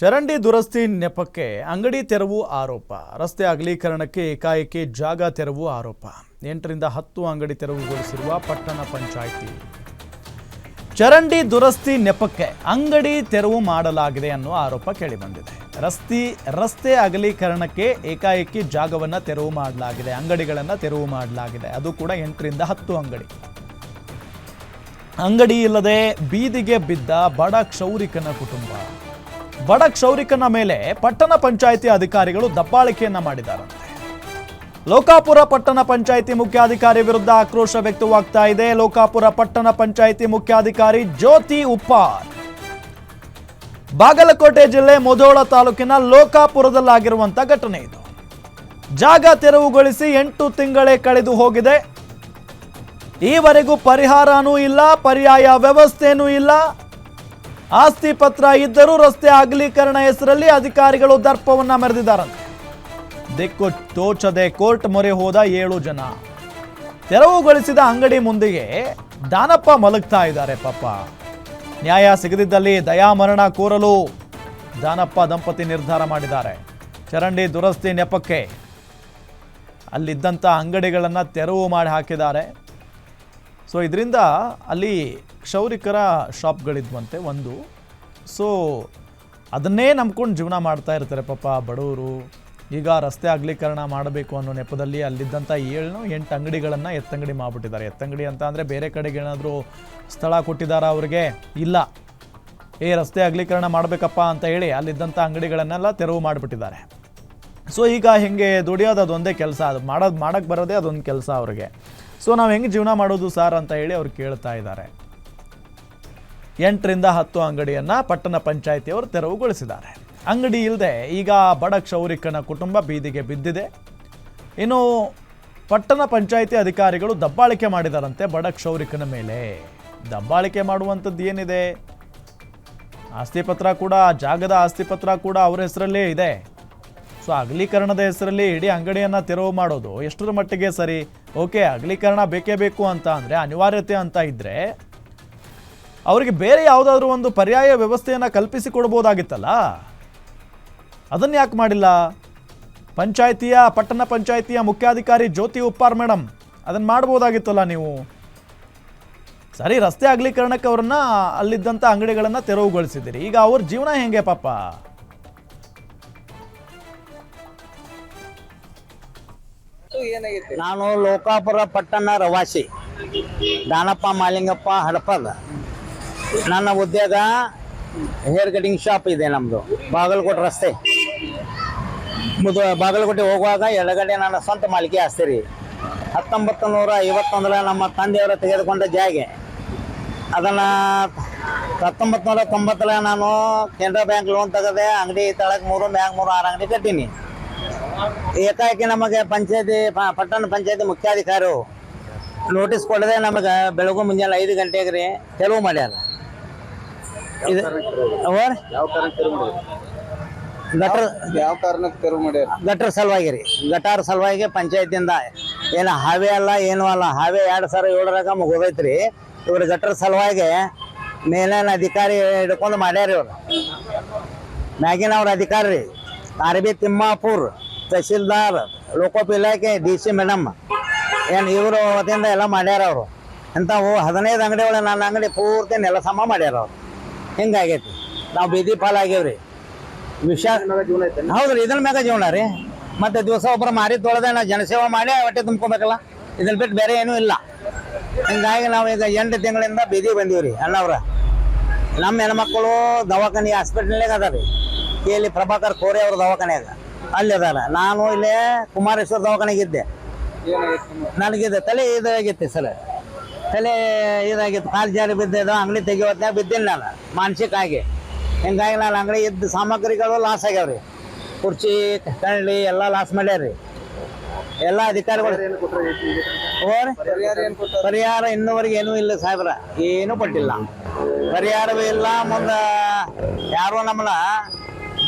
ಚರಂಡಿ ದುರಸ್ತಿ ನೆಪಕ್ಕೆ ಅಂಗಡಿ ತೆರವು ಆರೋಪ. ರಸ್ತೆ ಅಗಲೀಕರಣಕ್ಕೆ ಏಕಾಏಕಿ ಜಾಗ ತೆರವು ಆರೋಪ. ಎಂಟರಿಂದ ಹತ್ತು ಅಂಗಡಿ ತೆರವುಗೊಳಿಸಿರುವ ಪಟ್ಟಣ ಪಂಚಾಯಿತಿ. ಚರಂಡಿ ದುರಸ್ತಿ ನೆಪಕ್ಕೆ ಅಂಗಡಿ ತೆರವು ಮಾಡಲಾಗಿದೆ ಅನ್ನುವ ಆರೋಪ ಕೇಳಿಬಂದಿದೆ. ರಸ್ತೆ ರಸ್ತೆ ಅಗಲೀಕರಣಕ್ಕೆ ಏಕಾಏಕಿ ಜಾಗವನ್ನು ತೆರವು ಮಾಡಲಾಗಿದೆ, ಅಂಗಡಿಗಳನ್ನು ತೆರವು ಮಾಡಲಾಗಿದೆ. ಅದು ಕೂಡ ಎಂಟರಿಂದ ಹತ್ತು ಅಂಗಡಿ. ಅಂಗಡಿ ಇಲ್ಲದೆ ಬೀದಿಗೆ ಬಿದ್ದ ಬಡ ಕ್ಷೌರಿಕನ ಕುಟುಂಬ. ಬಡ ಕ್ಷೌರಿಕನ ಮೇಲೆ ಪಟ್ಟಣ ಪಂಚಾಯಿತಿ ಅಧಿಕಾರಿಗಳು ದಬ್ಬಾಳಿಕೆಯನ್ನ ಮಾಡಿದ್ದಾರೆ. ಲೋಕಾಪುರ ಪಟ್ಟಣ ಪಂಚಾಯಿತಿ ಮುಖ್ಯಾಧಿಕಾರಿ ವಿರುದ್ಧ ಆಕ್ರೋಶ ವ್ಯಕ್ತವಾಗ್ತಾ ಇದೆ. ಲೋಕಾಪುರ ಪಟ್ಟಣ ಪಂಚಾಯಿತಿ ಮುಖ್ಯಾಧಿಕಾರಿ ಜ್ಯೋತಿ ಉಪ್ಪಾರ್. ಬಾಗಲಕೋಟೆ ಜಿಲ್ಲೆ ಮೊದೋಳ ತಾಲೂಕಿನ ಲೋಕಾಪುರದಲ್ಲಾಗಿರುವಂತ ಘಟನೆ ಇದು. ಜಾಗ ತೆರವುಗೊಳಿಸಿ ಎಂಟು ತಿಂಗಳೇ ಕಳೆದು ಹೋಗಿದೆ. ಈವರೆಗೂ ಪರಿಹಾರನೂ ಇಲ್ಲ, ಪರ್ಯಾಯ ವ್ಯವಸ್ಥೆನೂ ಇಲ್ಲ. ಆಸ್ತಿ ಪತ್ರ ಇದ್ದರೂ ರಸ್ತೆ ಅಗಲೀಕರಣ ಹೆಸರಲ್ಲಿ ಅಧಿಕಾರಿಗಳು ದರ್ಪವನ್ನ ಮೆರೆದಿದ್ದಾರಂತೆ. ದಿಕ್ಕು ತೋಚದೆ ಕೋರ್ಟ್ ಮೊರೆ ಹೋದ ಏಳು ಜನ. ತೆರವುಗೊಳಿಸಿದ ಅಂಗಡಿ ಮುಂದಿಗೆ ದಾನಪ್ಪ ಮಲಗ್ತಾ ಇದ್ದಾರೆ ಪಾಪ. ನ್ಯಾಯ ಸಿಗದಿದ್ದಲ್ಲಿ ದಯಾಮರಣ ಕೋರಲು ದಾನಪ್ಪ ದಂಪತಿ ನಿರ್ಧಾರ ಮಾಡಿದ್ದಾರೆ. ಚರಂಡಿ ದುರಸ್ತಿ ನೆಪಕ್ಕೆ. ಅಲ್ಲಿದ್ದಂಥ ಅಂಗಡಿಗಳನ್ನು ತೆರವು ಮಾಡಿ ಹಾಕಿದ್ದಾರೆ. ಸೊ ಇದರಿಂದ ಅಲ್ಲಿ ಕ್ಷೌರಿಕರ ಶಾಪ್ಗಳಿದ್ವಂತೆ ಒಂದು. ಸೊ ಅದನ್ನೇ ನಂಬ್ಕೊಂಡು ಜೀವನ ಮಾಡ್ತಾ ಇರ್ತಾರೆ ಪಾಪ ಬಡವರು. ಈಗ ರಸ್ತೆ ಅಗಲೀಕರಣ ಮಾಡಬೇಕು ಅನ್ನೋ ನೆಪದಲ್ಲಿ ಅಲ್ಲಿದ್ದಂಥ ಏಳು ಎಂಟು ಅಂಗಡಿಗಳನ್ನು ಎತ್ತಂಗಡಿ ಮಾಡಿಬಿಟ್ಟಿದ್ದಾರೆ. ಎತ್ತಂಗಡಿ ಅಂತ ಅಂದರೆ ಬೇರೆ ಕಡೆಗೆ ಏನಾದರೂ ಸ್ಥಳ ಕೊಟ್ಟಿದ್ದಾರ ಅವ್ರಿಗೆ? ಇಲ್ಲ. ಏ, ರಸ್ತೆ ಅಗಲೀಕರಣ ಮಾಡಬೇಕಪ್ಪ ಅಂತ ಹೇಳಿ ಅಲ್ಲಿದ್ದಂಥ ಅಂಗಡಿಗಳನ್ನೆಲ್ಲ ತೆರವು ಮಾಡಿಬಿಟ್ಟಿದ್ದಾರೆ. ಸೊ ಈಗ ಹೆಂಗೆ ದುಡಿಯೋದು ಅದೊಂದೇ ಕೆಲಸ. ಅದು ಮಾಡೋದು ಮಾಡೋಕ್ಕೆ ಬರೋದೇ ಅದೊಂದು ಕೆಲಸ ಅವ್ರಿಗೆ. ಸೊ ನಾವು ಹೆಂಗೆ ಜೀವನ ಮಾಡೋದು ಸರ್ ಅಂತ ಹೇಳಿ ಅವ್ರು ಕೇಳ್ತಾ ಇದ್ದಾರೆ. ಎಂಟರಿಂದ ಹತ್ತು ಅಂಗಡಿಯನ್ನು ಪಟ್ಟಣ ಪಂಚಾಯಿತಿಯವರು ತೆರವುಗೊಳಿಸಿದ್ದಾರೆ. ಅಂಗಡಿ ಇಲ್ಲದೆ ಈಗ ಬಡ ಕ್ಷೌರಿಕನ ಕುಟುಂಬ ಬೀದಿಗೆ ಬಿದ್ದಿದೆ. ಇನ್ನು ಪಟ್ಟಣ ಪಂಚಾಯಿತಿ ಅಧಿಕಾರಿಗಳು ದಬ್ಬಾಳಿಕೆ ಮಾಡಿದಾರಂತೆ ಬಡ ಕ್ಷೌರಿಕನ ಮೇಲೆ. ದಬ್ಬಾಳಿಕೆ ಮಾಡುವಂಥದ್ದು ಏನಿದೆ? ಆಸ್ತಿ ಪತ್ರ ಕೂಡ, ಜಾಗದ ಆಸ್ತಿ ಪತ್ರ ಕೂಡ ಅವರ ಹೆಸರಲ್ಲೇ ಇದೆ. ಸೊ ಅಗಲೀಕರಣದ ಹೆಸರಲ್ಲಿ ಇಡೀ ಅಂಗಡಿಯನ್ನು ತೆರವು ಮಾಡೋದು ಎಷ್ಟರ ಮಟ್ಟಿಗೆ ಸರಿ? ಓಕೆ, ಅಗಲೀಕರಣ ಬೇಕೇ ಬೇಕು ಅಂತ ಅಂದರೆ ಅನಿವಾರ್ಯತೆ ಅಂತ ಇದ್ದರೆ ಅವರಿಗೆ ಬೇರೆ ಯಾವುದಾದ್ರೂ ಒಂದು ಪರ್ಯಾಯ ವ್ಯವಸ್ಥೆಯನ್ನು ಕಲ್ಪಿಸಿ ಕೊಡ್ಬೋದಾಗಿತ್ತಲ್ಲ? ಅದನ್ನು ಯಾಕೆ ಮಾಡಿಲ್ಲ? ಪಂಚಾಯಿತಿಯ, ಪಟ್ಟಣ ಪಂಚಾಯಿತಿಯ ಮುಖ್ಯಾಧಿಕಾರಿ ಜ್ಯೋತಿ ಉಪ್ಪಾರ್ ಮೇಡಮ್ ಅದನ್ನು ಮಾಡ್ಬೋದಾಗಿತ್ತಲ್ಲ ನೀವು? ಸರಿ, ರಸ್ತೆ ಅಗಲೀಕರಣಕ್ಕೆ ಅವ್ರನ್ನ ಅಲ್ಲಿದ್ದಂಥ ಅಂಗಡಿಗಳನ್ನು ತೆರವುಗೊಳಿಸಿದ್ದೀರಿ ಈಗ ಅವ್ರ ಜೀವನ ಹೆಂಗೆ ಪಾಪ? ನಾನು ಲೋಕಾಪುರ ಪಟ್ಟಣ ರವಾಸಿ. ದಾನಪ್ಪ ಮಾಲಿಂಗಪ್ಪ ಹಡಪದ. ನನ್ನ ಉದ್ಯೋಗ ಹೇರ್ ಕಟಿಂಗ್ ಶಾಪ್ ಇದೆ ನಮ್ಮದು ಬಾಗಲಕೋಟೆ ರಸ್ತೆ. ಮುದು ಬಾಗಲಕೋಟೆ ಹೋಗುವಾಗ ಎಡಗಡೆ ನನ್ನ ಸ್ವಂತ ಮಾಲಿಕೆ ಆಸ್ತಿ ರೀ ಹತ್ತೊಂಬತ್ತು ನೂರ ಐವತ್ತೊಂದರ ನಮ್ಮ ತಂದೆಯವರು ತೆಗೆದುಕೊಂಡ ಜಾಗೆ. ಅದನ್ನು ಹತ್ತೊಂಬತ್ತು ನೂರ ತೊಂಬತ್ತರ ನಾನು ಕೆನರಾ ಬ್ಯಾಂಕ್ ಲೋನ್ ತೆಗೆದೆ ಅಂಗಡಿ ತಳಕ್ಕೆ ಮೂರು, ಮ್ಯಾಂಗ್ ಮೂರು, ಆರು ಅಂಗಡಿ ಕಟ್ಟೀನಿ. ಏಕಾಏಕಿ ನಮಗೆ ಪಂಚಾಯತಿ ಪಟ್ಟಣ ಪಂಚಾಯತಿ ಮುಖ್ಯಾಧಿಕಾರಿ ನೋಟಿಸ್ ಕೊಡದೆ ನಮಗೆ ಬೆಳಗು ಮುಂಜಾನೆ ಐದು ಗಂಟೆಗೆ ರೀ ತೆರವು ಮಾಡ್ಯಾರ. ಇದು ಅವರ್ ಗಟ್ರ ಯಾವ ಕಾರಣಕ್ಕೆ ತೆರವು ಮಾಡ್ಯಾರ ಗಟ್ರ ಸಲುವಾಗಿ ರೀ. ಗಟಾರ ಸಲುವಾಗಿ ಪಂಚಾಯತಿಯಿಂದ ಏನು ಹಾವೆ ಅಲ್ಲ ಏನು ಅಲ್ಲ. ಹಾವೇ ಎರಡು ಸಾವಿರ ಏಳರಾಗ ಮುಗೋದೈತ್ರಿ ಇವ್ರ ಗಟ್ರ ಸಲುವಾಗಿ ಮೇಲಿನ ಅಧಿಕಾರಿ ಹಿಡ್ಕೊಂಡು ಮಾಡ್ಯಾರ ಇವ್ರು. ಮ್ಯಾಗಿನ ಅವ್ರ ಅಧಿಕಾರಿ ರೀ. R B Timmapur. ತಹಸೀಲ್ದಾರ್ ಲೋಕೋಪ ಇಲಾಖೆ ಡಿ ಸಿ ಮೇಡಮ್ ಏನು ಇವರು ವತಿಯಿಂದ ಎಲ್ಲ ಮಾಡ್ಯಾರ ಅವರು. ಇಂಥವು ಹದಿನೈದು ಅಂಗಡಿ ಒಳಗೆ ನನ್ನ ಅಂಗಡಿ ಪೂರ್ತಿ ನೆಲ ಸಮ ಮಾಡ್ಯಾರ ಅವರು. ಹಿಂಗಾಗೈತಿ. ನಾವು ಬೀದಿ ಪಾಲಾಗ್ಯವ್ರಿ. ವಿಷ ಹೌದು ರೀ ಇದ್ರ ಮ್ಯಾಗ ಜೀವನ ರೀ. ಮತ್ತೆ ದಿವಸ ಒಬ್ಬರು ಮಾರಿ ತೊಳೆದೆ ನಾವು ಜನಸೇವೆ ಮಾಡಿ ಹೊಟ್ಟೆ ತುಂಬ್ಕೊಬೇಕಲ್ಲ. ಇದನ್ನ ಬಿಟ್ಟು ಬೇರೆ ಏನೂ ಇಲ್ಲ. ಹಿಂಗಾಗಿ ನಾವು ಈಗ ಎಂಟು ತಿಂಗಳಿಂದ ಬೀದಿ ಬಂದೀವ್ರಿ, ಅಣ್ಣವ್ರ. ನಮ್ಮ ಹೆಣ್ಮಕ್ಳು ದವಾಖಾನೆ ಹಾಸ್ಪಿಟ್ಲ್ನಾಗ ಅದ ರೀ ಇಲ್ಲಿ ಪ್ರಭಾಕರ್ ಕೋರೆ ಅವ್ರ ದವಾಖಾನ್ಯಾಗ. ಅಲ್ಲಿ ನಾನು ಇಲ್ಲೇ ಕುಮಾರೇಶ್ವರ ದವಾಖಾನೆಗಿದ್ದೆ ಏನಾಗೈತೆ ನಿಮ್ಮ ನನಗಿದು ತಲೆ ಇದಾಗಿತ್ತು ಸರ್ ತಲೆ ಇದಾಗಿತ್ತು. ಕಾಲು ಜಾರಿ ಬಿದ್ದಿದ್ದು, ಅಂಗಡಿ ತೆಗಿಯೋತ್ನಾಗ ಬಿದ್ದೀನಿ ನಾನು ಮಾನಸಿಕ ಆಗಿ ಹಿಂಗಾಗಿ ನಾನು ಅಂಗಡಿ ಇದ್ದ ಸಾಮಗ್ರಿಗಳು ಲಾಸ್ ಆಗ್ಯಾವ್ರಿ. ಕುರ್ಚಿ, ಕಳ್ಳಿ ಎಲ್ಲ ಲಾಸ್ ಮಾಡ್ಯಾರ್ರಿ ಎಲ್ಲ ಅಧಿಕಾರಿಗಳು ಪರಿಹಾರ ಇನ್ನೂವರೆಗೆ ಏನೂ ಇಲ್ಲ ಸಾಹೇಬ್ರ. ಏನೂ ಕೊಟ್ಟಿಲ್ಲ. ಪರಿಹಾರವೂ ಇಲ್ಲ. ಮುಂದೆ ಯಾರೋ ನಮ್ಮನ್ನ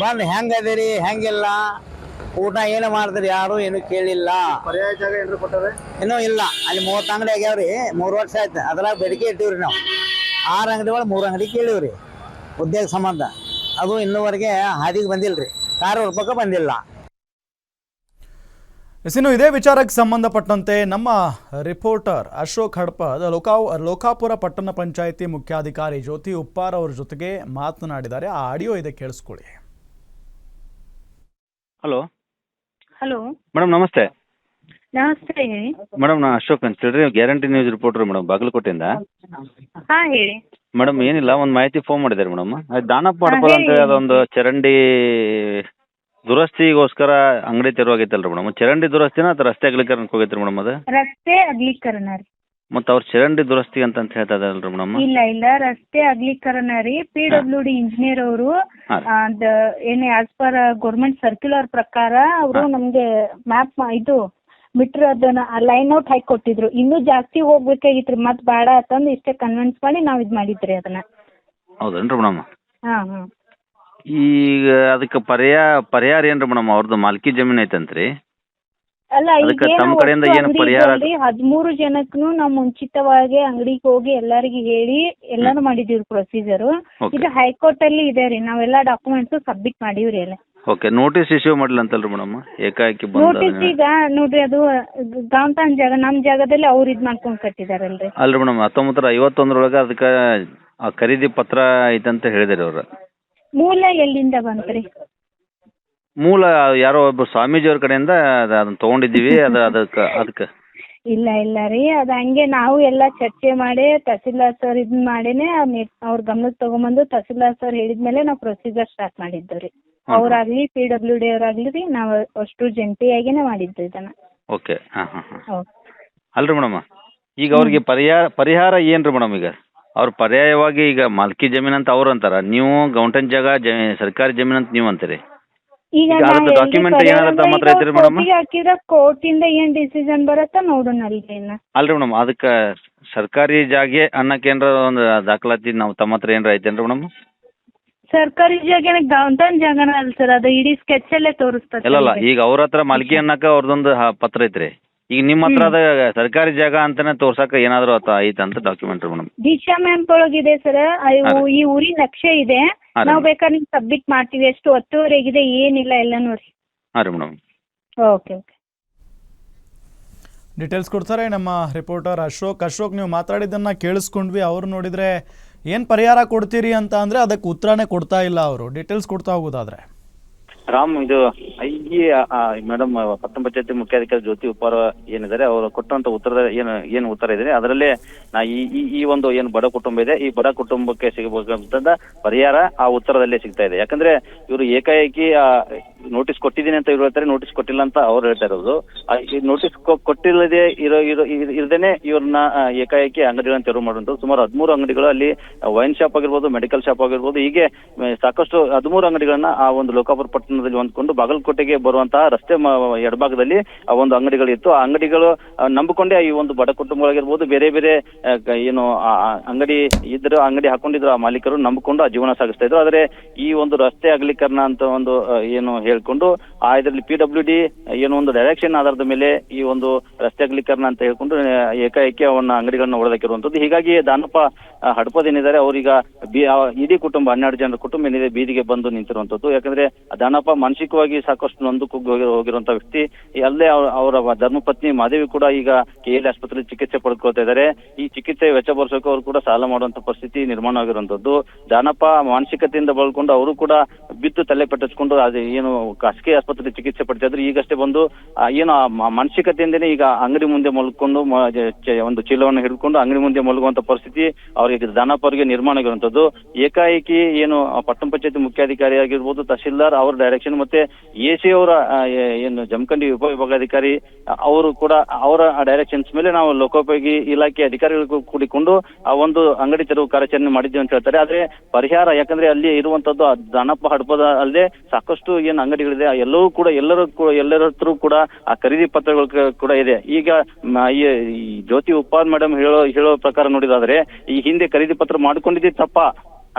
ಬಂದು ಹೆಂಗದಿರಿ ಹೆಂಗಿಲ್ಲ. ಊಟ ಏನು ಮಾಡಿದ್ರಿ ಯಾರು ಏನು ಕೇಳಿಲ್ಲ. ಪರ್ಯಾಯ ಜಾಗ ಏನ್ರಿ ಕೊಟ್ಟಾರೆ? ಇನ್ನೂ ಇಲ್ಲ. ಅಲ್ಲಿ ಮೂವತ್ತು ಅಂಗಡಿ ಆಗ್ಯಾವ್ರಿ. ಮೂರು ವರ್ಷ ಆಯ್ತು. ಅದ್ರಾಗ ಬೇಡಿಕೆ ಇಟ್ಟಿವ್ರಿ ನಾವು. ಆರು ಅಂಗಡಿ ಒಳಗೆ ಮೂರು ಅಂಗಡಿ ಕೇಳಿವ್ರಿ. ಉದ್ಯೋಗ ಸಂಬಂಧ. ಅದು ಇನ್ನೂವರೆಗೆ ಹಾದಿಗೆ ಬಂದಿಲ್ರಿ. ಕಾರು ಪಕ್ಕ ಬಂದಿಲ್ಲ. ಇನ್ನು ಇದೇ ವಿಚಾರಕ್ಕೆ ಸಂಬಂಧಪಟ್ಟಂತೆ ನಮ್ಮ ರಿಪೋರ್ಟರ್ ಅಶೋಕ್ ಹಡ್ಪದ್ ಲೋಕಾ ಲೋಕಾಪುರ ಪಟ್ಟಣ ಪಂಚಾಯಿತಿ ಮುಖ್ಯಾಧಿಕಾರಿ ಜ್ಯೋತಿ ಉಪ್ಪಾರ್ ಅವರ ಜೊತೆಗೆ ಮಾತನಾಡಿದ್ದಾರೆ. ಆ ಆಡಿಯೋ ಇದೆ ಕೇಳಿಸ್ಕೊಳ್ಳಿ. ಹಲೋ. ಹಲೋ. ಮೇಡಮ್ ನಮಸ್ತೆ. ನಮಸ್ತೆ ಹೇಳಿ. ಮೇಡಮ್ ನಾ ಅಶೋಕ್ ಅಂತ ಹೇಳ್ರಿ. ಗ್ಯಾರಂಟಿ ನ್ಯೂಸ್ ರಿಪೋರ್ಟರ್ ಮೇಡಮ್ ಬಾಗಲಕೋಟೆಯಿಂದ. ಹಾ ಹೇಳಿ. ಮೇಡಮ್ ಏನಿಲ್ಲ ಒಂದು ಮಾಹಿತಿ ಫೋನ್ ಮಾಡಿದಾರೆ ಮೇಡಮ್. ಅದು ದಾನಪ್ಪ ಹಡಪದ ಅಂತ ಹೇಳಿ. ಅದೊಂದು ಚರಂಡಿ ದುರಸ್ತಿಗೋಸ್ಕರ ಅಂಗಡಿ ತೆರವಾಗೈತಲ್ರಿ ಮೇಡಮ್. ಚರಂಡಿ ದುರಸ್ತಿನ ಅಥವಾ ರಸ್ತೆ ಅಗಲೀಕರಣಕ್ಕೆ ಹೋಗೈತ್ರಿ ಮೇಡಮ್ ಅದು? ರಸ್ತೆ ಅಗಲೀಕರಣ ರೀ. ಮತ್ತು ಅವ್ರ ಚರಂಡಿ ದುರಸ್ತಿ ಅಂತ ಅಂತ ಹೇಳ್ತಾ ಇದಾರಲ್ರಿ ಮೇಡಮ್? ಇಲ್ಲ ಇಲ್ಲ. ರಸ್ತೆ ಅಗಲೀಕರಣ ರೀ. ಪಿ ಡಬ್ಲ್ಯೂ ಡಿ ಇಂಜಿನಿಯರ್ ಅವರು ಹಾ. ಅದ ಏನೇ ಆಸ್ ಪರ್ ಗೌರ್ಮೆಂಟ್ ಸರ್ಕ್ಯುಲರ್ ಪ್ರಕಾರ ಅವರು ನಮ್ಗೆ ಮ್ಯಾಪ್ ಇದು ಮೀಟರ್ ಅದನ್ನ ಲೈನ್ ಔಟ್ ಹಾಕಿ ಕೊಟ್ಟಿದ್ರು. ಇನ್ನೂ ಜಾಸ್ತಿ ಹೋಗ್ಬೇಕಾಗಿತ್ರಿ. ಮತ್ ಬೇಡ ಅಂತಂದು ಇಷ್ಟೇ ಕನ್ವಿನ್ಸ್ ಮಾಡಿ ನಾವ್ ಇದ್ ಮಾಡಿದ್ರಿ ಅದನ್ನ. ಹೌದೇನ್ರಿ ಮೇಡಮ್? ಹಾ ಹಾ. ಈಗ ಅದಕ್ಕೆ ಪರ್ಯಾಯ ಪರಿಹಾರ ಏನ್ರಿ ಮೇಡಮ್ ಅವ್ರದ್ದು ಮಾಲ್ಕಿ ಜಮೀನ್ ಐತಂತ್ರಿ? ಅಲ್ಲ ಅದಕ್ಕೆ ತಮ್ಮ ಕಡೆಯಿಂದ ಏನು ಪರಿಹಾರ- ಹದಿಮೂರು ಜನಕ್ಕೂ ನಾವು ಮುಂಚಿತವಾಗಿ ಅಂಗಡಿಗೆ ಹೋಗಿ ಎಲ್ಲರಿಗೂ ಹೇಳಿ ಎಲ್ಲಾನು ಮಾಡಿದೀವಿ ಪ್ರೊಸೀಜರ್ Okay. ಇದು ಹೈಕೋರ್ಟ್ ಅಲ್ಲಿ ಇದೆ ರೀ ನಾವೆಲ್ಲ ಡಾಕ್ಯುಮೆಂಟ್ಸ್ ಸಬ್ಮಿಟ್ ಮಾಡೀವ್ರಿ ಎಲ್ಲ ಓಕೆ ನೋಟಿಸ್ ಇಶ್ಯೂ ಮಾಡಿಲ್ಲ ಅಂತಲ್ರಿ ಮೇಡಮ್ ಏಕಾಏಕಿ ಬಂದ ನೋಟಿಸ್ ಈಗ ನೋಡ್ರಿ ಅದು ಗಾಂತಾನ್ ಜಾಗ ನಮ್ ಜಾಗದಲ್ಲಿ ಅವ್ರು ಇದ್ ಮಾಡ್ಕೊಂಡ್ ಕಟ್ಟಿದಾರಲ್ರಿ. ಅಲ್ರಿ ಮೇಡಮ್ ಹತ್ತೊಂಬತ್ತರ ಐವತ್ತೊಂದರೊಳಗೆ ಅದಕ್ಕೆ ಆ ಖರೀದಿ ಪತ್ರ ಐತಂತ ಹೇಳಿದಾರೆ ಅವ್ರು. ಮೂಲ ಎಲ್ಲಿಂದ ಬಂತ್ರಿ? ಮೂಲ ಯಾರೋ ಒಬ್ಬ ಸ್ವಾಮೀಜಿಯವ್ರ ಕಡೆಯಿಂದ ಅದ ಅದನ್ನ ತಗೊಂಡಿದ್ದೀವಿ. ಅದ ಅದಕ್ಕೆ ಅದಕ್ಕೆ. ಇಲ್ಲ ಇಲ್ಲ ರೀ. ಅದ್ ಹಂಗೆ ನಾವು ಎಲ್ಲ ಚರ್ಚೆ ಮಾಡಿ ತಹಸೀಲ್ದಾರ್ ಸರ್ ಇದ್ ಮಾಡಿನೇ ಅವ್ರ ಗಮನಕ್ಕೆ ತಗೊಂಬಂದು ತಹಸೀಲ್ದಾರ್ ಸರ್ ಹೇಳಿದ್ಮೇಲೆ ನಾವು ಪ್ರೊಸೀಜರ್ ಸ್ಟಾರ್ಟ್ ಮಾಡಿದ್ದು ರೀ. ಅವ್ರಾಗ್ಲಿ ಪಿ ಡಬ್ಲ್ಯೂ ಡಿ ಅವ್ರಾಗ್ಲಿ ರೀ ನಾವು ಅಷ್ಟು ಜಂಟಿಯಾಗಿನೇ ಮಾಡಿದ್ದು ಇದನ್ನ. ಓಕೆ. ಹಾಂ ಹಾಂ ಹಾಂ. ಓಕೆ ಅಲ್ರಿ ಮೇಡಮ್. ಈಗ ಅವ್ರಿಗೆ ಪರಿಹಾರ ಪರಿಹಾರ ಏನ್ರಿ ಮೇಡಮ್ ಈಗ? ಅವ್ರು ಪರ್ಯಾಯವಾಗಿ ಈಗ ಮಾಲ್ಕಿ ಜಮೀನ್ ಅಂತ ಅವ್ರು ಅಂತಾರ. ನೀವು ಗೌಂಟನ್ ಜಾಗ ಜ ಸರ್ಕಾರಿ ಜಮೀನ್ ಅಂತ ನೀವು ಅಂತೀರಿ. ಈಗ ಈಗ ನಾ ಅದ್ರದ್ದು document ಏನಾದ್ರು ತಮ್ಮ ಹತ್ರ ಈಗ madam? court ಹಾಕಿದ್ರೆ ಕೋರ್ಟಿಂದ ಏನ್ ಡಿಸಿಷನ್ ಬರುತ್ತಾ ನೋಡೋಣ ಅಲ್ರಿ ಇನ್ನ. ಅಲ್ರಿ ಮೇಡಮ್ ಅದಕ್ಕೆ ಸರ್ಕಾರಿ ಜಾಗೆ ಅನ್ನಕ್ಕೆ ಏನಾರ ಒಂದು ದಾಖಲಾತಿ ನಾವು ತಮ್ಮ ಹತ್ರ ಏನಾರ ಐತೇನ್ರಿ ಮೇಡಮ್ ಸರ್ಕಾರಿ ಜಾಗ ಗೌಂಟನ್ ಜಾಗನ ಅಲ್ಲ ಸರ್ ಅದು ಇಡೀ ಸ್ಕೆಚ್ ಅಲ್ಲೇ ತೋರಿಸ್ತದೆ ಇಲ್ಲ ಈಗ ಅವ್ರ ಹತ್ರ ಮಾಲ್ಕಿ ಅನ್ನಕ ಅವ್ರದ್ದೊಂದು ಹ- ಪತ್ರ ಐತ್ರಿ. ಈಗ ನಿಮ್ಮ ಹತ್ರ ಅದ ಸರ್ಕಾರಿ ಜಾಗ ಅಂತಾನೆ ತೋರ್ಸಕ ಏನಾದ್ರು ಆತ ಐತಂತ ಡಾಕ್ಯುಮೆಂಟ್ ರೀ ಮೇಡಮ್? ದಿಶಾ ಮ್ಯಾಪ್ ಒಳಗಿದೆ ಸರ್ ಈ ಊರಿನ ನಕ್ಷೆ ಇದೆ. ನಾವ್ ರೀ ನಾವು ಬೇಕಾದ್ರೆ ನಿಮ್ಗೆ ಸಬ್ಮಿಟ್ ಮಾಡ್ತೀವಿ. ಎಷ್ಟು ಒತ್ತುವರೆಗಿದೆ ಏನಿಲ್ಲ ಎಲ್ಲ ನೋಡಿ. ಹಾಂ ರೀ ಮೇಡಮ್. ಓಕೆ ಓಕೆ ಡೀಟೇಲ್ಸ್ ಕೊಡ್ತಾರೆ ನಮ್ಮ ರಿಪೋರ್ಟರ್ ಅಶೋಕ್. ಅಶೋಕ್ ನೀವು ಮಾತಾಡಿದ್ದನ್ನು ಕೇಳಿಸ್ಕೊಂಡ್ವಿ. ಅವ್ರು ನೋಡಿದ್ರೆ ಏನು ಪರಿಹಾರ ಕೊಡ್ತೀರಿ ಅಂತ ಅಂದರೆ ಅದಕ್ಕೆ ಉತ್ತರನೇ ಕೊಡ್ತಾ ಇಲ್ಲ ಅವರು. ಡೀಟೇಲ್ಸ್ ಕೊಡ್ತಾ ಹೋಗೋದಾದ್ರೆ. ರಾಮ್ ಇದು ಈ ಮೇಡಮ್ ಪಟ್ಟಣ ಪಂಚಾಯತಿ ಮುಖ್ಯಾಧಿಕಾರಿ ಜ್ಯೋತಿ ಉಪ್ಪಾರ ಏನಿದ್ದಾರೆ, ಅವರು ಕೊಟ್ಟಂತ ಉತ್ತರದ ಏನು ಏನು ಉತ್ತರ ಇದೆ ಅದರಲ್ಲಿ ನಾ ಈ ಈ ಒಂದು ಏನು ಬಡ ಕುಟುಂಬ ಇದೆ, ಈ ಬಡ ಕುಟುಂಬಕ್ಕೆ ಸಿಗಬೇಕಂತ ಪರಿಹಾರ ಆ ಉತ್ತರದಲ್ಲೇ ಸಿಗ್ತಾ ಇದೆ. ಯಾಕಂದ್ರೆ ಇವರು ಏಕಾಏಕಿ ನೋಟಿಸ್ ಕೊಟ್ಟಿದ್ದೀನಿ ಅಂತ ಇವ್ರು ಹೇಳ್ತಾರೆ ನೋಟಿಸ್ ಕೊಟ್ಟಿಲ್ಲ ಅಂತ ಅವ್ರು ಹೇಳ್ತಾ ಇರೋದು. ನೋಟಿಸ್ ಕೊಟ್ಟಿಲ್ಲದೆ ಇರೋ ಇರೋ, ಇರ್- ಇರ್ದೇನೆ ಇವ್ರನ್ನ ಏಕಾಏಕಿ ಅಂಗಡಿಗಳನ್ನ ತೆರವು ಮಾಡುವಂಥದ್ದು. ಸುಮಾರು ಹದಿಮೂರು ಅಂಗಡಿಗಳು ಅಲ್ಲಿ ವೈನ್ ಶಾಪ್ ಆಗಿರ್ಬೋದು ಮೆಡಿಕಲ್ ಶಾಪ್ ಆಗಿರ್ಬೋದು, ಹೀಗೆ ಸಾಕಷ್ಟು ಹದಿಮೂರು ಅಂಗಡಿಗಳನ್ನ ಆ ಒಂದು ಲೋಕಾಪುರ ಪಟ್ಟಣದಲ್ಲಿ ಹೊಂದ್ಕೊಂಡು ಬಾಗಲಕೋಟೆಗೆ ಬರುವಂತಹ ರಸ್ತೆ ಎಡಭಾಗದಲ್ಲಿ ಆ ಒಂದು ಅಂಗಡಿಗಳು ಇತ್ತು. ಆ ಅಂಗಡಿಗಳು ನಂಬಿಕೊಂಡೇ ಈ ಒಂದು ಬಡ ಕುಟುಂಬಗಳಾಗಿರ್ಬೋದು, ಬೇರೆ ಬೇರೆ ಏನು ಅಂಗಡಿ ಇದ್ರು, ಅಂಗಡಿ ಹಾಕೊಂಡಿದ್ರು ಆ ಮಾಲೀಕರು ನಂಬಿಕೊಂಡು ಆ ಜೀವನ ಸಾಗಿಸ್ತಾ ಇದ್ರು. ಆದ್ರೆ ಈ ಒಂದು ರಸ್ತೆ ಅಗಲೀಕರಣ ಅಂತ ಒಂದು ಏನು ಹೇಳ್ಕೊಂಡು ಆ ಇದರಲ್ಲಿ ಪಿ ಡಬ್ಲ್ಯೂ ಡಿ ಏನೋ ಒಂದು ಡೈರೆಕ್ಷನ್ ಆಧಾರದ ಮೇಲೆ ಈ ಒಂದು ರಸ್ತೆ ಅಗಲೀಕರಣ ಅಂತ ಹೇಳ್ಕೊಂಡು ಏಕಾಏಕಿ ಅವನ್ನ ಅಂಗಡಿಗಳನ್ನ ಹೊಡೆದಾಕಿರುವಂತದ್ದು ಹೀಗಾಗಿ ದಾನಪ್ಪ ಆ, ಹಡಪದ್ ಏನಿದ್ದಾರೆ ಅವ್ರೀಗ ಬಿ ಇಡೀ ಕುಟುಂಬ ಹನ್ನೆರಡು ಜನರ ಕುಟುಂಬ ಏನಿದೆ ಬೀದಿಗೆ ಬಂದು ನಿಂತಿರುವಂತದ್ದು ಯಾಕಂದ್ರೆ ದಾನಪ್ಪ ಮಾನಸಿಕವಾಗಿ ಸಾಕಷ್ಟು ನೊಂದು ಕುಗ್ಗಿ ಹೋಗಿ ಹೋಗಿರುವಂತ ವ್ಯಕ್ತಿ. ಅಲ್ಲೇ ಅವ್ರ- ಧರ್ಮಪತ್ನಿ ಮಾದೇವಿ ಕೂಡ ಈಗ ಕೆ ಎಲ್ ಆಸ್ಪತ್ರೆಯಲ್ಲಿ ಚಿಕಿತ್ಸೆ ಪಡ್ಕೊಳ್ತಾ ಇದ್ದಾರೆ. ಈ ಚಿಕಿತ್ಸೆ ವೆಚ್ಚ ಬರ್ಸೋಕೆ ಅವರು ಕೂಡ ಸಾಲ ಮಾಡುವಂತ ಪರಿಸ್ಥಿತಿ ನಿರ್ಮಾಣ ಆಗಿರುವಂತದ್ದು ದಾನಪ್ಪ ಮಾನಸಿಕತೆಯಿಂದ ಬಳಕೊಂಡು ಅವರು ಕೂಡ ಬಿದ್ದು ತಲೆ ಪಟ್ಟಿಸ್ಕೊಂಡು ಅದು ಏನು ಖಾಸಗಿ ಆಸ್ಪತ್ರೆ ಚಿಕಿತ್ಸೆ ಪಡ್ತಾ ಈಗಷ್ಟೇ ಬಂದು ಏನು ಮಾನಸಿಕತೆಯಿಂದನೇ ಈಗ ಅಂಗಡಿ ಮುಂದೆ ಮಲ್ಕೊಂಡು ಒಂದು ಚೀಲವನ್ನು ಹಿಡ್ಕೊಂಡು ಅಂಗಡಿ ಮುಂದೆ ಮಲಗುವಂತ ಪರಿಸ್ಥಿತಿ ಅವರಿಗೆ ದಾನಪ್ಪ ಅವರಿಗೆ ನಿರ್ಮಾಣ ಆಗಿರುವಂತದ್ದು ಏಕಾಏಕಿ ಏನು ಪಟ್ಟಣ ಪಂಚಾಯತಿ ಮುಖ್ಯಾಧಿಕಾರಿ ಆಗಿರ್ಬೋದು, ತಹಶೀಲ್ದಾರ್ ಅವ್ರ ಡೈರೆಕ್ಷನ್ ಮತ್ತೆ ಎ ಸಿ ಅವರ ಏನು ಜಮಖಂಡಿ ಉಪವಿಭಾಗಾಧಿಕಾರಿ ಅವರು ಕೂಡ ಅವರ ಡೈರೆಕ್ಷನ್ಸ್ ಮೇಲೆ ನಾವು ಲೋಕೋಪಯೋಗಿ ಇಲಾಖೆ ಅಧಿಕಾರಿಗಳಿಗೂ ಕೂಡಿಕೊಂಡು ಆ ಒಂದು ಅಂಗಡಿ ತೆರವು ಕಾರ್ಯಾಚರಣೆ ಮಾಡಿದ್ವಿ ಅಂತ ಹೇಳ್ತಾರೆ. ಆದ್ರೆ ಪರಿಹಾರ ಯಾಕಂದ್ರೆ ಅಲ್ಲಿ ಇರುವಂತದ್ದು ದನಪ್ಪ ಹಡಪದ ಅಲ್ಲದೆ ಸಾಕಷ್ಟು ಏನು ಅಂಗಡಿಗಳಿದೆ ಎಲ್ಲವೂ ಕೂಡ ಎಲ್ಲರೂ ಕೂಡ ಹತ್ರ ಕೂಡ ಆ ಖರೀದಿ ಪತ್ರಗಳು ಕೂಡ ಇದೆ. ಈಗ ಈ ಜ್ಯೋತಿ ಉಪ್ಪಾದ್ ಮೇಡಮ್ ಹೇಳೋ ಹೇಳೋ ಪ್ರಕಾರ ನೋಡಿದಾದ್ರೆ, ಈ ಹಿಂದೆ ಖರೀದಿ ಪತ್ರ ಮಾಡ್ಕೊಂಡಿದ್ದೆ ತಪ್ಪ.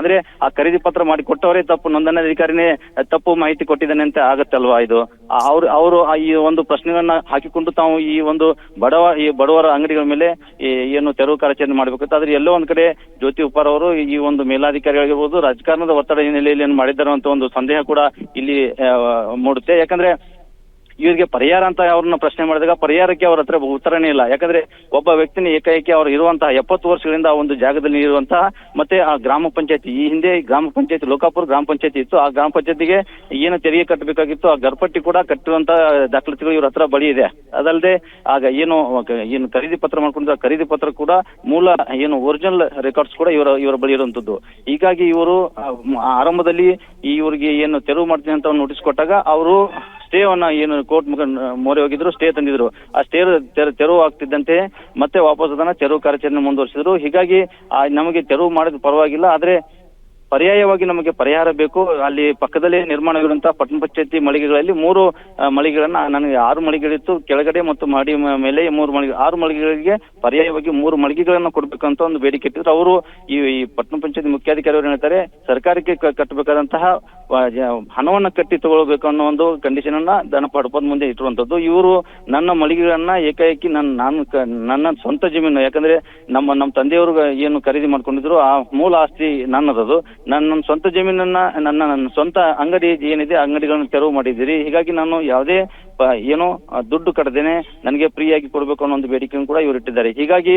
ಅಂದ್ರೆ ಆ ಖರೀದಿ ಪತ್ರ ಮಾಡಿ ಕೊಟ್ಟವರೇ ತಪ್ಪು, ನೋಂದಣಿ ಅಧಿಕಾರಿನೇ ತಪ್ಪು ಮಾಹಿತಿ ಕೊಟ್ಟಿದ್ದಾನೆ ಅಂತ ಆಗತ್ತಲ್ವಾ ಇದು? ಅವ್ರು, ಅವರು ಈ ಒಂದು ಪ್ರಶ್ನೆಗಳನ್ನ ಹಾಕಿಕೊಂಡು ತಾವು ಈ ಒಂದು ಬಡವ, ಈ ಬಡವರ ಅಂಗಡಿಗಳ ಮೇಲೆ ಏನು ತೆರವು ಕಾರ್ಯಾಚರಣೆ ಮಾಡಬೇಕು ಆದ್ರೆ ಎಲ್ಲೋ ಒಂದ್ ಕಡೆ ಜ್ಯೋತಿ ಉಪ್ಪಾರ್ ಅವರು ಈ ಒಂದು ಮೇಲಾಧಿಕಾರಿಗಳಿರ್ಬೋದು ರಾಜಕಾರಣದ ಒತ್ತಡ ಹಿನ್ನೆಲೆಯಲ್ಲಿ ಏನು ಮಾಡಿದ್ದಾರೆ ಅಂತ ಒಂದು ಸಂದೇಹ ಕೂಡ ಇಲ್ಲಿ ಮೂಡುತ್ತೆ. ಯಾಕಂದ್ರೆ ಇವರಿಗೆ ಪರಿಹಾರ ಅಂತ ಅವ್ರನ್ನ ಪ್ರಶ್ನೆ ಮಾಡಿದಾಗ ಪರಿಹಾರಕ್ಕೆ ಅವ್ರ ಹತ್ರ ಉತ್ತರನೇ ಇಲ್ಲ. ಯಾಕಂದ್ರೆ ಒಬ್ಬ ವ್ಯಕ್ತಿನ ಏಕಾಏಕಿ ಅವ್ರು ಇರುವಂತಹ ಎಪ್ಪತ್ತು ವರ್ಷಗಳಿಂದ ಆ ಒಂದು ಜಾಗದಲ್ಲಿ ಇರುವಂತಹ ಮತ್ತೆ ಆ ಗ್ರಾಮ ಪಂಚಾಯತಿ, ಈ ಹಿಂದೆ ಗ್ರಾಮ ಪಂಚಾಯತಿ, ಲೋಕಾಪುರ ಗ್ರಾಮ ಪಂಚಾಯತಿ ಇತ್ತು. ಆ ಗ್ರಾಮ ಪಂಚಾಯತಿಗೆ ಏನು ತೆರಿಗೆ ಕಟ್ಟಬೇಕಾಗಿತ್ತು, ಆ ಗರ್ಪಟ್ಟಿ ಕೂಡ ಕಟ್ಟುವಂತ ದಾಖಲಾತಿಗಳು ಇವ್ರ ಹತ್ರ ಬಳಿ ಇದೆ. ಅದಲ್ಲದೆ ಆಗ ಏನು ಏನು ಖರೀದಿ ಪತ್ರ ಮಾಡ್ಕೊಂಡಿದ್ದ ಆ ಖರೀದಿ ಪತ್ರ ಕೂಡ ಮೂಲ ಏನು ಒರಿಜಿನಲ್ ರೆಕಾರ್ಡ್ಸ್ ಕೂಡ ಇವರ ಇವರ ಬಳಿ ಇರುವಂತದ್ದು. ಹೀಗಾಗಿ ಇವರು ಆರಂಭದಲ್ಲಿ ಇವರಿಗೆ ಏನು ತೆರವು ಮಾಡ್ತೀನಿ ಅಂತ ನೋಟಿಸ್ ಕೊಟ್ಟಾಗ ಅವರು ಸ್ಟೇವನ್ನ ಏನು ಕೋರ್ಟ್ ಮುಖ, ಮೊರೆ ಹೋಗಿದ್ರು, ಸ್ಟೇ ತಂದಿದ್ರು. ಆ ಸ್ಟೇ ತೆರವು ಆಗ್ತಿದ್ದಂತೆ ಮತ್ತೆ ವಾಪಸ್ ಅದನ್ನ ತೆರವು ಕಾರ್ಯಾಚರಣೆ ಮುಂದುವರಿಸಿದ್ರು. ಹೀಗಾಗಿ, ಆ, ನಮಗೆ ತೆರವು ಮಾಡಿದ ಪರವಾಗಿಲ್ಲ. ಆದ್ರೆ ಪರ್ಯಾಯವಾಗಿ ನಮಗೆ ಪರಿಹಾರ ಬೇಕು. ಅಲ್ಲಿ ಪಕ್ಕದಲ್ಲಿ ನಿರ್ಮಾಣವಿರುವಂತಹ ಪಟ್ಟಣ ಪಂಚಾಯತಿ ಮಳಿಗೆಗಳಲ್ಲಿ ಮೂರು ಮಳಿಗೆಗಳನ್ನ ನನಗೆ ಆರು ಮಳಿಗೆಗಳಿತ್ತು. ಕೆಳಗಡೆ ಮತ್ತು ಮಾಡಿ ಮೇಲೆ ಮೂರು ಮಳಿಗೆ, ಆರು ಮಳಿಗೆಗಳಿಗೆ ಪರ್ಯಾಯವಾಗಿ ಮೂರು ಮಳಿಗೆಗಳನ್ನ ಕೊಡ್ಬೇಕಂತ ಒಂದು ಬೇಡಿಕೆ ಇಟ್ಟಿದ್ರು. ಅವರು ಈ ಪಟ್ಟಣ ಪಂಚಾಯತಿ ಮುಖ್ಯಾಧಿಕಾರಿ ಅವರು ಹೇಳ್ತಾರೆ, ಸರ್ಕಾರಕ್ಕೆ ಕಟ್ಟಬೇಕಾದಂತಹ ಹಣವನ್ನ ಕಟ್ಟಿ ತಗೊಳ್ಬೇಕು ಅನ್ನೋ ಒಂದು ಕಂಡೀಷನ್ ಅನ್ನ ದನಪ ಹಡಪದ ಮುಂದೆ ಇಟ್ಟಿರುವಂತದ್ದು. ಇವರು ನನ್ನ ಮಳಿಗೆಗಳನ್ನ ಏಕಾಏಕಿ ನನ್ನ ನಾನು ನನ್ನ ಸ್ವಂತ ಜಮೀನು, ಯಾಕಂದ್ರೆ ನಮ್ಮ ನಮ್ಮ ತಂದೆಯವರು ಏನು ಖರೀದಿ ಮಾಡ್ಕೊಂಡಿದ್ರು, ಆ ಮೂಲ ಆಸ್ತಿ ನನ್ನದದು. ನನ್ನ ಸ್ವಂತ ಜಮೀನನ್ನ, ನನ್ನ ನನ್ನ ಸ್ವಂತ ಅಂಗಡಿ ಏನಿದೆ ಅಂಗಡಿಗಳನ್ನ ತೆರವು ಮಾಡಿದ್ದೀರಿ. ಹೀಗಾಗಿ ನಾನು ಯಾವುದೇ ಏನೋ ದುಡ್ಡು ಕಟ್ಟದೇನೆ ನನಗೆ ಫ್ರೀಯಾಗಿ ಕೊಡಬೇಕು ಅನ್ನೋ ಒಂದು ಬೇಡಿಕೆಯನ್ನು ಕೂಡ ಇವರು ಇಟ್ಟಿದ್ದಾರೆ. ಹೀಗಾಗಿ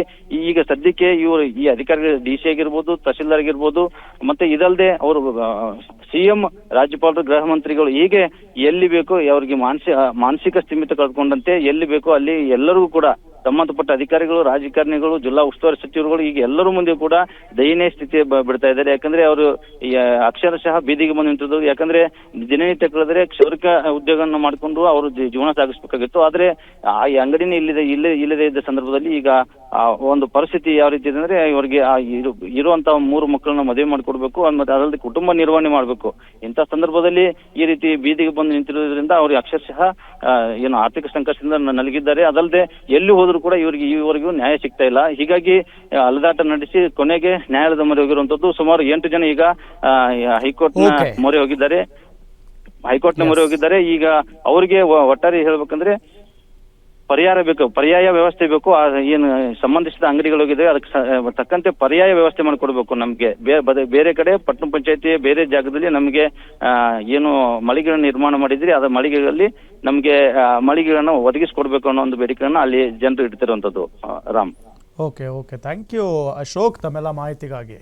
ಈಗ ಸದ್ಯಕ್ಕೆ ಇವರು ಈ ಅಧಿಕಾರಿಗಳು ಡಿ ಸಿ ಆಗಿರ್ಬೋದು ತಹಶೀಲ್ದಾರ್ ಆಗಿರ್ಬೋದು ಮತ್ತೆ ಇದಲ್ಲದೆ ಅವರು ಸಿಎಂ ರಾಜ್ಯಪಾಲರು, ಗೃಹ ಮಂತ್ರಿಗಳು ಹೀಗೆ ಎಲ್ಲಿ ಬೇಕೋ, ಅವರಿಗೆ ಮಾನಸಿಕ ಮಾನಸಿಕ ಸ್ಥಿಮಿತ ಕಳ್ಕೊಂಡಂತೆ ಎಲ್ಲಿ ಬೇಕೋ ಅಲ್ಲಿ ಎಲ್ಲರಿಗೂ ಕೂಡ ಸಂಬಂಧಪಟ್ಟ ಅಧಿಕಾರಿಗಳು, ರಾಜಕಾರಣಿಗಳು, ಜಿಲ್ಲಾ ಉಸ್ತುವಾರಿ ಸಚಿವರುಗಳು, ಈಗ ಎಲ್ಲರ ಮುಂದೆ ಕೂಡ ದಯನೀಯ ಸ್ಥಿತಿ ಬಿಡ್ತಾ ಇದ್ದಾರೆ. ಯಾಕಂದ್ರೆ ಅವರು ಅಕ್ಷರಶಃ ಬೀದಿಗೆ ಬಂದು ನಿಂತಿದ್ದು. ಯಾಕಂದ್ರೆ ದಿನನಿತ್ಯ ಕಳೆದ್ರೆ ಕ್ಷೌರಿಕ ಉದ್ಯೋಗವನ್ನು ಮಾಡಿಕೊಂಡು ಅವರು ಜೀವನ ಸಾಗಿಸಬೇಕಾಗಿತ್ತು. ಆದ್ರೆ ಆ ಅಂಗಡಿನೇ ಇಲ್ಲದೆ ಇಲ್ಲೇ ಇಲ್ಲದೆ ಇದ್ದ ಸಂದರ್ಭದಲ್ಲಿ ಈಗ ಒಂದು ಪರಿಸ್ಥಿತಿ ಯಾವ ರೀತಿ ಇದೆ ಅಂದ್ರೆ ಇವರಿಗೆ ಇರುವಂತಹ ಮೂರು ಮಕ್ಕಳನ್ನ ಮದುವೆ ಮಾಡಿಕೊಡ್ಬೇಕು. ಮತ್ತೆ ಅದಲ್ಲದೆ ಕುಟುಂಬ ನಿರ್ವಹಣೆ ಮಾಡಬೇಕು. ಇಂಥ ಸಂದರ್ಭದಲ್ಲಿ ಈ ರೀತಿ ಬೀದಿಗೆ ಬಂದು ನಿಂತಿರೋದ್ರಿಂದ ಅವ್ರಿಗೆ ಅಕ್ಷರಶಃ ಏನು ಆರ್ಥಿಕ ಸಂಕಷ್ಟದಿಂದ ನಲಗಿದ್ದಾರೆ. ಅದಲ್ಲದೆ ಎಲ್ಲಿ ಹೋದ್ರು ಕೂಡ ಇವರಿಗೆ ಈವರೆಗೂ ನ್ಯಾಯ ಸಿಗ್ತಾ ಇಲ್ಲ. ಹೀಗಾಗಿ ಅಲದಾಟ ನಡೆಸಿ ಕೊನೆಗೆ ನ್ಯಾಯಾಲಯದ ಮೊರೆ ಹೋಗಿರುವಂತದ್ದು ಸುಮಾರು ಎಂಟು ಜನ ಈಗ ಹೈಕೋರ್ಟ್ನ ಮೊರೆ ಹೋಗಿದ್ದಾರೆ. ಹೈಕೋರ್ಟ್ನ ಮೊರೆ ಹೋಗಿದ್ದಾರೆ. ಈಗ ಅವರಿಗೆ ಒಟ್ಟಾರೆ ಹೇಳ್ಬೇಕಂದ್ರೆ ಪರಿಹಾರ ಬೇಕು, ಪರ್ಯಾಯ ವ್ಯವಸ್ಥೆ ಬೇಕು, ಆ ಏನು ಸಂಬಂಧಿಸಿದ ಅಂಗಡಿಗಳಿದೆ ಅದಕ್ಕೆ ತಕ್ಕಂತೆ ಪರ್ಯಾಯ ವ್ಯವಸ್ಥೆ ಮಾಡಿಕೊಡ್ಬೇಕು ನಮಗೆ. ಬೇರೆ ಕಡೆ ಪಟ್ಟಣ ಪಂಚಾಯತಿ ಬೇರೆ ಜಾಗದಲ್ಲಿ ನಮಗೆ ಏನು ಮಳಿಗೆಗಳನ್ನು ನಿರ್ಮಾಣ ಮಾಡಿದ್ರಿ ಅದ ಮಳಿಗೆಗಳಲ್ಲಿ ನಮಗೆ ಮಳಿಗೆಗಳನ್ನ ಒದಗಿಸ್ಕೊಡ್ಬೇಕು ಅನ್ನೋ ಒಂದು ಬೇಡಿಕೆಯನ್ನ ಅಲ್ಲಿ ಜನರು ಇಡ್ತಿರುವಂತದ್ದು Ram. Okay okay. Thank you Ashok, ತಮ್ಮೆಲ್ಲ ಮಾಹಿತಿಗಾಗಿ.